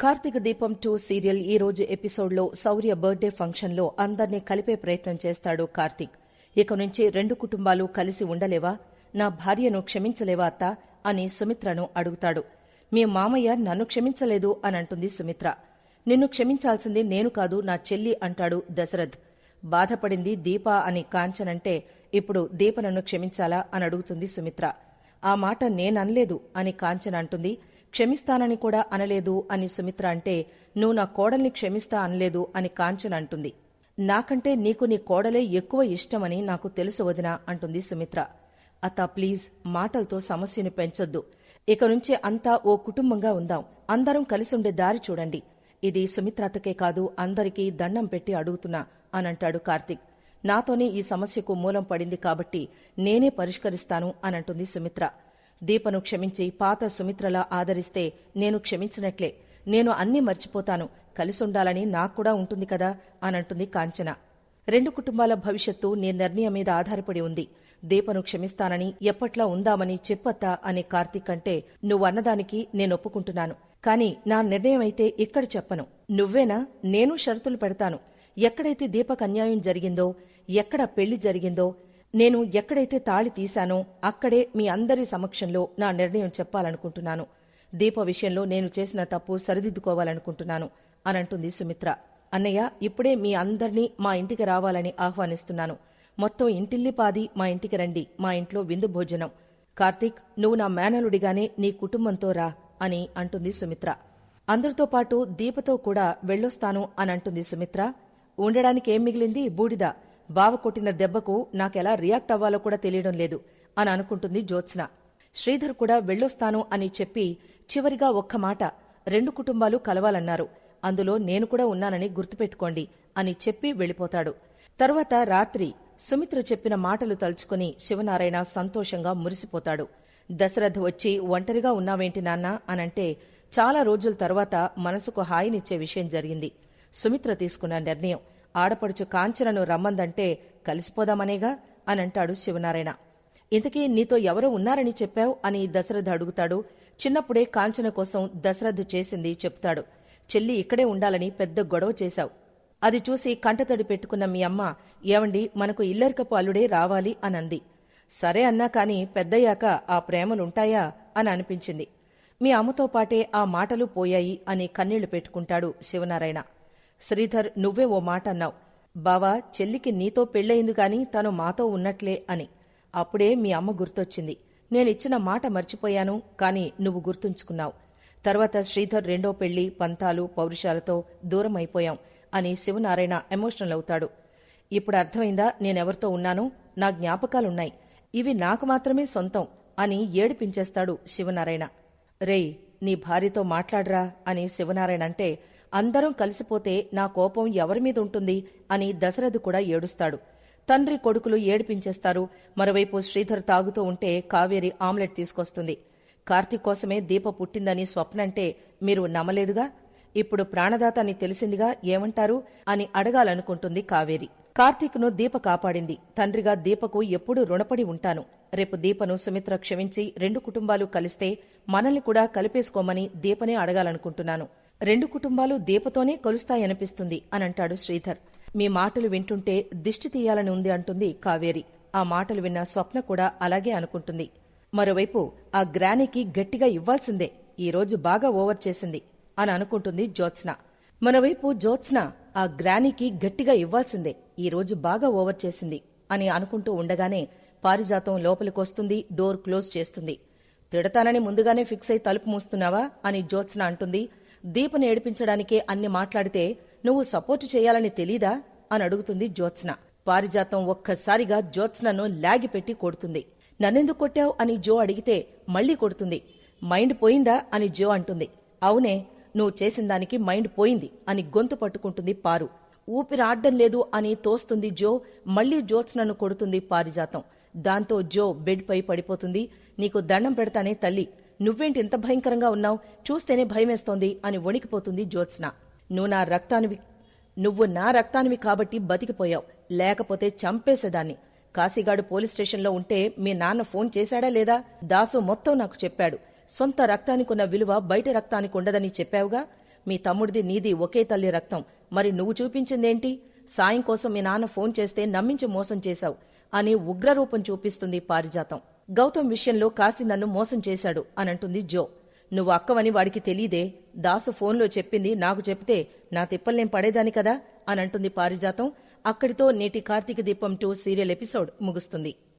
కార్తీక దీపం two serial ఈ రోజు ఎపిసోడ్లో శౌర్య బర్త్డే ఫంక్షన్లో అందర్నీ కలిపే ప్రయత్నం చేస్తాడు కార్తీక్. ఇక నుంచి రెండు కుటుంబాలు కలిసి ఉండలేవా? నా భార్యను క్షమించలేవా అత్త? అని సుమిత్రను అడుగుతాడు. మీ మామయ్య నన్ను క్షమించలేదు అని అంటుంది సుమిత్ర. నిన్ను క్షమించాల్సింది నేను కాదు నా చెల్లి అంటాడు దశరథ్. బాధపడింది దీప అని కాంచనంటే ఇప్పుడు దీప నన్ను క్షమించాలా అని అడుగుతుంది సుమిత్ర. ఆ మాట నేననలేదు అని కాంచన అంటుంది. క్షమిస్తానని కూడా అనలేదు అని సుమిత్ర అంటే నువ్వు నా కోడల్ని క్షమిస్తా అనలేదు అని కాంచన అంటుంది. నాకంటే నీకు నీ కోడలే ఎక్కువ ఇష్టమని నాకు తెలుసు వదినా అంటుంది సుమిత్ర. అత్త ప్లీజ్ మాటలతో సమస్యను పెంచొద్దు. ఇక నుంచి అంతా ఓ కుటుంబంగా ఉందాం. అందరం కలిసుండే దారి చూడండి. ఇది సుమిత్రతకే కాదు అందరికీ దండం పెట్టి అడుగుతున్నా అనంటాడు కార్తిక్. నాతోనే ఈ సమస్యకు మూలం పడింది కాబట్టి నేనే పరిష్కరిస్తాను అనంటుంది సుమిత్ర. దీపను క్షమించి పాత సుమిత్రలా ఆదరిస్తే నేను క్షమించినట్లే. నేను అన్నీ మర్చిపోతాను. కలిసుండాలని నాక్కూడా ఉంటుంది కదా అనంటుంది కాంచన. రెండు కుటుంబాల భవిష్యత్తు నీ నిర్ణయం మీద ఆధారపడి ఉంది. దీపను క్షమిస్తానని ఎప్పట్లా ఉందామని చెప్పత్తా అనే కార్తీక్ అంటే నువ్వన్నదానికి నేనొప్పుకుంటున్నాను కాని నా నిర్ణయం అయితే ఇక్కడ చెప్పను. నువ్వేనా? నేను షరతులు పెడతాను. ఎక్కడైతే దీపక్ అన్యాయం జరిగిందో ఎక్కడ పెళ్ళి జరిగిందో నేను ఎక్కడైతే తాళి తీశానో అక్కడే మీ అందరి సమక్షంలో నా నిర్ణయం చెప్పాలనుకుంటున్నాను. దీప విషయంలో నేను చేసిన తప్పు సరిదిద్దుకోవాలనుకుంటున్నాను అనంటుంది సుమిత్ర. అన్నయ్య ఇప్పుడే మీ అందర్నీ మా ఇంటికి రావాలని ఆహ్వానిస్తున్నాను. మొత్తం ఇంటిల్లిపాది మా ఇంటికి రండి. మా ఇంట్లో విందు భోజనం. కార్తీక్ నువ్వు నా మేనలుడిగానే నీ కుటుంబంతో రా అని అంటుంది సుమిత్ర. అందరితో పాటు దీపతో కూడా వెళ్ళొస్తాను అనంటుంది సుమిత్ర. ఉండడానికి ఏం మిగిలింది? బూడిద. బావ కొట్టిన దెబ్బకు నాకెలా రియాక్ట్ అవ్వాలో కూడా తెలియడం లేదు అని అనుకుంటుంది జ్యోత్స్న. శ్రీధర్ కూడా వెళ్ళొస్తాను అని చెప్పి చివరిగా ఒక్క మాట రెండు కుటుంబాలు కలవాలన్నారు. అందులో నేను కూడా ఉన్నానని గుర్తుపెట్టుకోండి అని చెప్పి వెళ్ళిపోతాడు. తర్వాత రాత్రి సుమిత్ర చెప్పిన మాటలు తలుచుకుని శివనారాయణ సంతోషంగా మురిసిపోతాడు. దశరథ్ వచ్చి ఒంటరిగా ఉన్నావేంటి నాన్న అనంటే చాలా రోజుల తర్వాత మనసుకు హాయినిచ్చే విషయం జరిగింది సుమిత్ర తీసుకున్న నిర్ణయం. ఆడపడుచు కాంచనను రమ్మందంటే కలిసిపోదామనేగా? అనంటాడు శివనారాయణ. ఇంతకీ నీతో ఎవరో ఉన్నారని చెప్పావు? అని దశరథ అడుగుతాడు. చిన్నప్పుడే కాంచన కోసం దశరథ్ చేసింది చెప్తాడు. చెల్లి ఇక్కడే ఉండాలని పెద్ద గొడవ చేశావు. అది చూసి కంటతడి పెట్టుకున్న మీ అమ్మ ఏవండి మనకు ఇల్లరికపు అల్లుడే రావాలి అనంది. సరే అన్నా కాని పెద్దయ్యాక ఆ ప్రేమలుంటాయా? అని అనిపించింది. మీ అమ్మతో పాటే ఆ మాటలు పోయాయి అని కన్నీళ్ళు పెట్టుకుంటాడు శివనారాయణ. శ్రీధర్ నువ్వే ఓ మాట అన్నావు బావా చెల్లికి నీతో పెళ్ళయింది గాని తను మాతో ఉన్నట్లే అని. అప్పుడే మీ అమ్మ గుర్తొచ్చింది. నేనిచ్చిన మాట మర్చిపోయాను కాని నువ్వు గుర్తుంచుకున్నావు. తర్వాత శ్రీధర్ రెండో పెళ్ళి పంతాలు పౌరుషాలతో దూరం అయిపోయాం అని శివనారాయణ ఎమోషనల్ అవుతాడు. ఇప్పుడు అర్థమైందా? నేనెవరితో ఉన్నానో? నా జ్ఞాపకాలున్నాయి. ఇవి నాకు మాత్రమే సొంతం అని ఏడిపించేస్తాడు శివనారాయణ. రేయ్ నీ భార్యతో మాట్లాడరా అని శివనారాయణ అంటే అందరం కలిసిపోతే నా కోపం ఎవరి మీద ఉంటుంది అని దశరథ్ కూడా ఏడుస్తాడు. తండ్రి కొడుకులు ఏడిపించేస్తారు. మరోవైపు శ్రీధర్ తాగుతూ ఉంటే కావేరి ఆమ్లెట్ తీసుకొస్తుంది. కార్తీక్ కోసమే దీప పుట్టిందని స్వప్నంటే మీరు నమ్మలేదుగా? ఇప్పుడు ప్రాణదాత అని తెలిసిందిగా ఏమంటారు అని అడగాలనుకుంటుంది కావేరి. కార్తీక్ను దీప కాపాడింది. తండ్రిగా దీపకు ఎప్పుడూ రుణపడి ఉంటాను. రేపు దీపను సుమిత్ర క్షమించి రెండు కుటుంబాలు కలిస్తే మనల్ని కూడా కలిపేసుకోమని దీపనే అడగాలనుకుంటున్నాను. రెండు కుటుంబాలు దీపతోనే కొలుస్తాయనిపిస్తుంది అనంటాడు శ్రీధర్. మీ మాటలు వింటుంటే దిష్టి తీయాలని ఉంది అంటుంది కావేరి. ఆ మాటలు విన్న స్వప్న కూడా అలాగే అనుకుంటుంది. మరోవైపు ఆ గ్రానీకి గట్టిగా ఇవ్వాల్సిందే. ఈ రోజు బాగా ఓవర్ చేసింది అని అనుకుంటుంది జ్యోత్స్న. మరోవైపు జ్యోత్స్న ఆ గ్రానీకి గట్టిగా ఇవ్వాల్సిందే. ఈ రోజు బాగా ఓవర్ చేసింది అని అనుకుంటూ ఉండగానే పారిజాతం లోపలికొస్తుంది డోర్ క్లోజ్ చేస్తుంది. తిడతానని ముందుగానే ఫిక్స్ అయి తలుపు మూస్తున్నావా అని జ్యోత్స్న అంటుంది. దీపను ఏడిపించడానికే అన్ని మాట్లాడితే నువ్వు సపోర్టు చేయాలని తెలీదా? అని అడుగుతుంది జ్యోత్స్న. పారిజాతం ఒక్కసారిగా జ్యోత్స్నను లాగిపెట్టి కొడుతుంది. నన్నెందుకు కొట్టావు? అని జో అడిగితే మళ్ళీ కొడుతుంది. మైండ్ పోయిందా? అని జో అంటుంది. అవునే నువ్వు చేసిన దానికి మైండ్ పోయింది అని గొంతు పట్టుకుంటుంది పారు. ఊపిరి ఆడ్డం లేదు అని తోస్తుంది జో మళ్ళీ జ్యోత్స్నను కొడుతుంది పారిజాతం. దాంతో జో బెడ్ పై పడిపోతుంది. నీకు దండం పెడతానే తల్లి. నువ్వేంటి ఇంత భయంకరంగా ఉన్నావు? చూస్తేనే భయమేస్తోంది అని వణికిపోతుంది జ్యోత్స్న. నువ్వు నా రక్తానివి నువ్వు నా రక్తానివి కాబట్టి బతికిపోయావు. లేకపోతే చంపేసేదాన్ని. కాశీగాడు పోలీస్ స్టేషన్లో ఉంటే మీ నాన్న ఫోన్ చేశాడా లేదా? దాసు మొత్తం నాకు చెప్పాడు. సొంత రక్తానికున్న విలువ బయట రక్తానికి ఉండదని చెప్పావుగా? మీ తమ్ముడిది నీది ఒకే తల్లి రక్తం. మరి నువ్వు చూపించిందేంటి? సాయం కోసం మీ నాన్న ఫోన్ చేస్తే నమ్మించి మోసం చేశావు అని ఉగ్రరూపం చూపిస్తుంది పారిజాతం. గౌతమ్ విషయంలో కాశీ నన్ను మోసం చేశాడు అనంటుంది జో. నువ్వు అక్కవని వాడికి తెలీదే దాసు ఫోన్లో చెప్పింది నాకు చెప్తే నా తిప్పల్నేం పడేదాని కదా? అనంటుంది పారిజాతం. అక్కడితో నేటి కార్తీక దీపం టూ సీరియల్ ఎపిసోడ్ ముగుస్తుంది.